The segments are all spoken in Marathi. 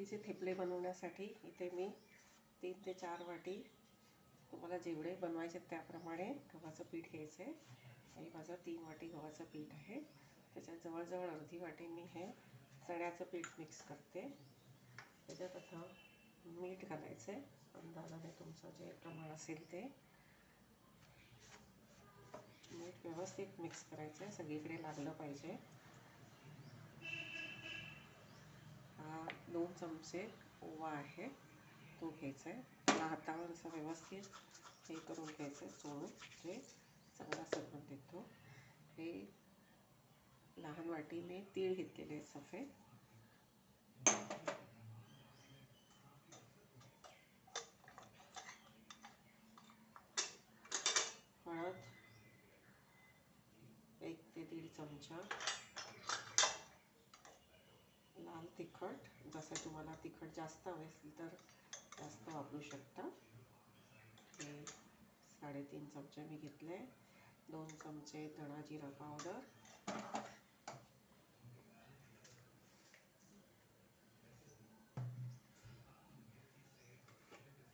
मेथीचे थेपले बनवण्यासाठी इथे मी तीन ते चार वाटी तुम्हाला जेवढे बनवायचे आहेत त्याप्रमाणे गव्हाचं पीठ घ्यायचं आहे आणि माझं तीन वाटी गव्हाचं पीठ आहे. त्याच्यात जवळजवळ अर्धी वाटी मी हे चण्याचं पीठ मिक्स करते. त्याच्यात आता मीठ घालायचं आहे अंदाजाने तुमचं जे प्रमाण असेल ते. मीठ व्यवस्थित मिक्स करायचं आहे सगळीकडे लागलं पाहिजे हा दोन चमचे ओवा आहे. तो घ्यायचा आहे त्याला हातावर असं व्यवस्थित हे करून घ्यायचं आहे चोळून जे चांगला सगळं देतो. हे लहान वाटी मी तीळ घेतलेले आहे सफेद हळद एक ते दीड चमचा. तिखट. जसं तुम्हाला तिखट जास्त हवे असेल तर जास्त वापरू शकता. हे साडेतीन चमचे मी घेतले. दोन चमचे धणा जिरा पावडर.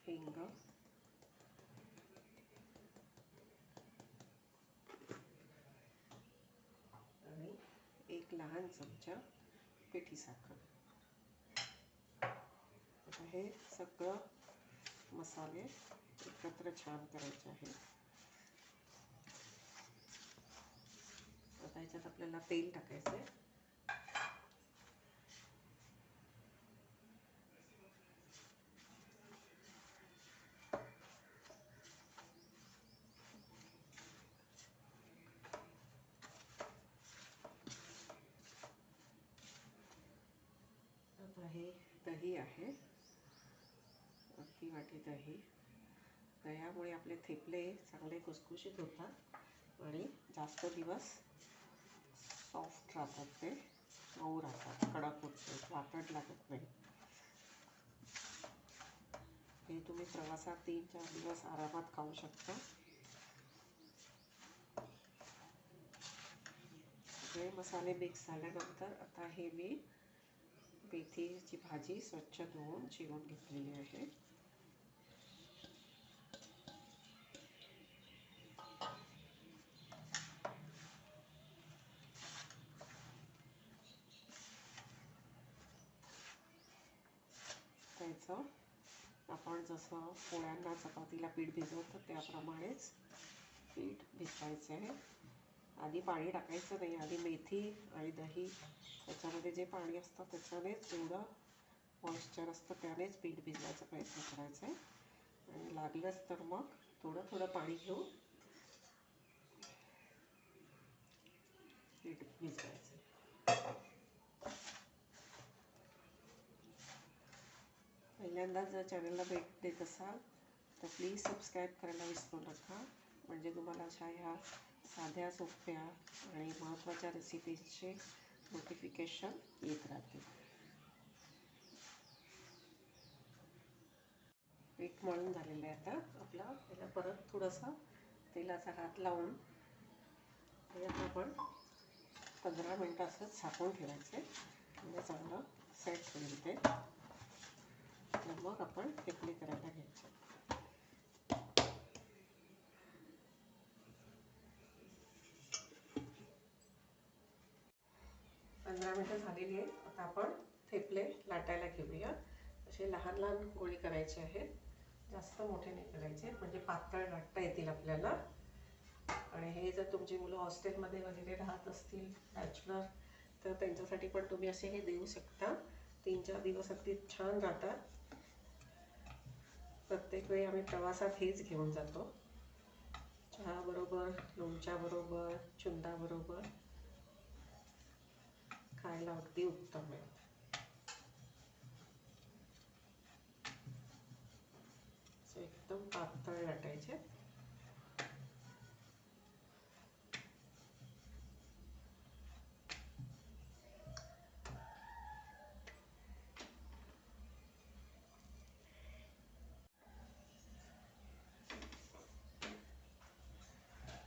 हिंग. आणि एक लहान चमचा पेठी साखर आता हे सगळं मसाले एकत्र छान करायचे आहे आता ह्याच्यात आपल्याला तेल टाकायचं आहे आता दही आहे. अर्धी वाटी दही. दह्यामुळे आपले थेपले चांगले खुसखुशीत होतात आणि जास्त दिवस सॉफ्ट राहतात ते मऊ राहतात कडक होत नाहीत वाटण लागत नाही हे तुम्ही प्रवासात तीन चार दिवस आरामात खाऊ शकता. सगळे मसाले मिक्स झाल्यानंतर आता हे मी मेथीची भाजी स्वच्छ धुवून चिरून घेतलेली आहे. त्याचं आपण जसं पोळ्यांना चपातीला पीठ भिजवतो त्याप्रमाणेच पीठ भिजवायचं आहे. आधी पाणी टाकायचं नाही आधी मेथी आणि दही त्याच्यामध्ये जे पाणी असतं त्याच्यानेच जेवढं मॉइश्चर असतं त्यानेच पीठ भिजवायचा प्रयत्न करायचा आहे. आणि लागलंच तर मग थोडं थोडं पाणी घेऊन पीठ भिजवायचं. पहिल्यांदा जर चॅनलला भेट देत असाल तर प्लीज सबस्क्राईब करायला विसरू नका. म्हणजे तुम्हाला अशा ह्या साध्या सोप्या आणि महत्त्वाच्या रेसिपीजचे नोटिफिकेशन येत राहतील पीठ मळून झालेलं आहे आता आपला. त्याला परत थोडंसं तेलाचा हात लावून त्याच्यात आपण पंधरा मिनटं असंच झाकून ठेवायचे. म्हणजे चांगलं सेट होईल ते. मग आपण टेकली करायला घ्यायचं पंधरा मिनटं झालेली आहेत आता आपण थेपले लाटायला घेऊया. असे लहान लहान गोळी करायचे आहेत. जास्त मोठे नाही करायचे म्हणजे पातळ लाटता येतील आपल्याला. आणि हे जर तुमची मुलं हॉस्टेलमध्ये वगैरे राहत असतील बॅचलर तर त्यांच्यासाठी पण तुम्ही असे हे देऊ शकता. तीन चार दिवस अगदी छान राहतात. प्रत्येक वेळी आम्ही प्रवासात हेच घेऊन जातो. चहाबरोबर लोणच्याबरोबर चुंदाबरोबर खायला अगदी उत्तम आहे. एकदम पातळ लाटायचे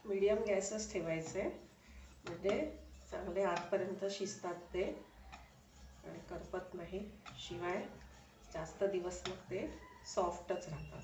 मीडियम गॅसच ठेवायचे. म्हणजे चांगले आतपर्यंत शिजतात ते. आणि करपत नाही. शिवाय जास्त दिवस मग ते सॉफ्टच राहतात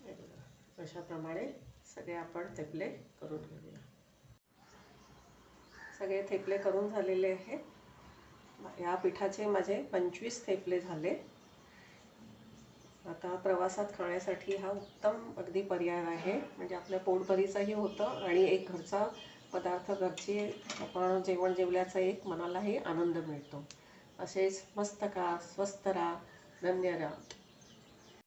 हे बघा, अशाप्रमाणे सगळे आपण थेपले करून घेऊया. सगळे थेपले करून झालेले आहेत. या पिठाचे माझे पंचवीस थेपले झाले. आता प्रवासात खाण्यासाठी हा उत्तम अगदी पर्याय आहे. म्हणजे आपल्या पोटभरीचंही होतं आणि एक घरचा पदार्थ घरचे आपण जेवण जेवल्याचा एक मनालाही आनंद मिळतो. असेच मस्त का स्वस्त राहा धन्यवाद